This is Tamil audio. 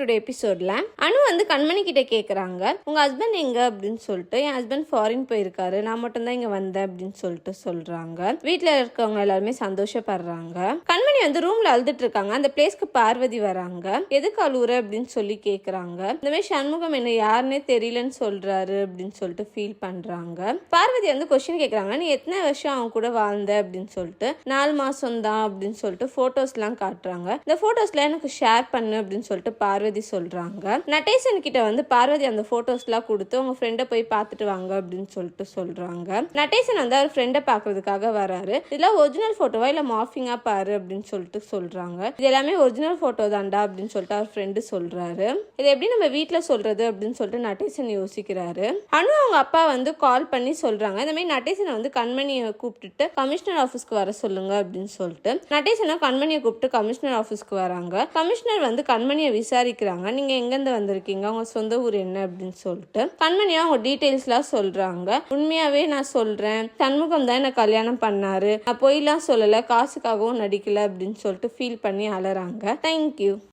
டுடே எபிசோட்ல அனு வந்து கண்மணி கிட்ட கேக்குறாங்க உங்க ஹஸ்பண்ட் எங்க? அப்படின்னு சொல்லிட்டு என் ஹஸ்பண்ட் ஃபாரின் போயிருக்காரு. நான் மட்டும் தான் இங்க வந்தேன். அப்படின்னு சொல்லிட்டு சொல்றாங்க. வீட்டுல இருக்கவங்க எல்லாருமே சந்தோஷப்படுறாங்க. கண்மணி வந்து ரூம்ல அழுதுட்டு இருக்காங்க அந்த பிளேஸ்க்கு பார்வதி வராங்க. எதுக்கு அழுவுற அப்படின்னு சொல்லி கேக்குறாங்க. இந்த மாதிரி சண்முகம் என்ன யாருன்னே தெரியலன்னு சொல்றாரு அப்படின்னு சொல்லிட்டு ஃபீல் பண்றாங்க. பார்வதி வந்து கொஸ்டின் கேக்குறாங்க. நீ எத்தனை வருஷம் அவங்க கூட வாழ்ந்த அப்படின்னு சொல்லிட்டு. நாலு மாசம் தான் அப்படின்னு சொல்லிட்டு போட்டோஸ் எல்லாம் காட்டுறாங்க. இந்த போட்டோஸ்ல எனக்கு ஷேர் பண்ணு அப்படின்னு சொல்லிட்டு பார்வதி சொல்றாங்க. நட்டேசன் கிட்ட வந்து பார்வதி அந்த போட்டோஸ் எல்லாம் கொடுத்து உங்க ஃப்ரெண்டை போய் பார்த்துட்டு வாங்க அப்படின்னு சொல்லிட்டு சொல்றாங்க. நட்டேசன் வந்து அவர் ஃப்ரெண்டை பாக்குறதுக்காக வராரு. இதெல்லாம் ஒரிஜினல் போட்டோவா இல்ல மாஃபிங்கா பாரு அப்படின்னு சொல்லிட்டு சொல்றாங்க. இது எல்லாமே ஒரிஜினல் போட்டோ தான்டா அப்படின்னு சொல்லிட்டு அவர் ஃப்ரெண்டு சொல்றாரு. இது எப்படி நம்ம வீட்டில் சொல்றது அப்படின்னு சொல்லிட்டு நட்டேசன் யோசிக்கிறாரு. அனு அவங்க அப்பா வந்து கால் பண்ணி சொல்றாங்க. இந்த மாதிரி நட்டேசனை வந்து கண்மணியை கூப்பிட்டுட்டு கமிஷனர் ஆஃபீஸ்க்கு வர சொல்லுங்க அப்படின்னு சொல்லிட்டு. நட்டேசனை கண்மணியை கூப்பிட்டு கமிஷனர் ஆஃபீஸ்க்கு வராங்க. கமிஷனர் வந்து கண்மணியை விசாரிக்கிறாங்க. நீங்க எங்கேருந்து வந்திருக்கீங்க? அவங்க சொந்த ஊர் என்ன? அப்படின்னு சொல்லிட்டு. கண்மணியா அவங்க டீட்டெயில்ஸ்லாம் சொல்றாங்க. உண்மையாவே நான் சொல்றேன். சண்முகம் தான் என்ன கல்யாணம் பண்ணாரு. நான் பொய்லாம் சொல்லல. காசுக்காகவும் நடிக்கல அப்படின்னு சொல்லிட்டு ஃபீல் பண்ணி அழறாங்க தேங்க்யூ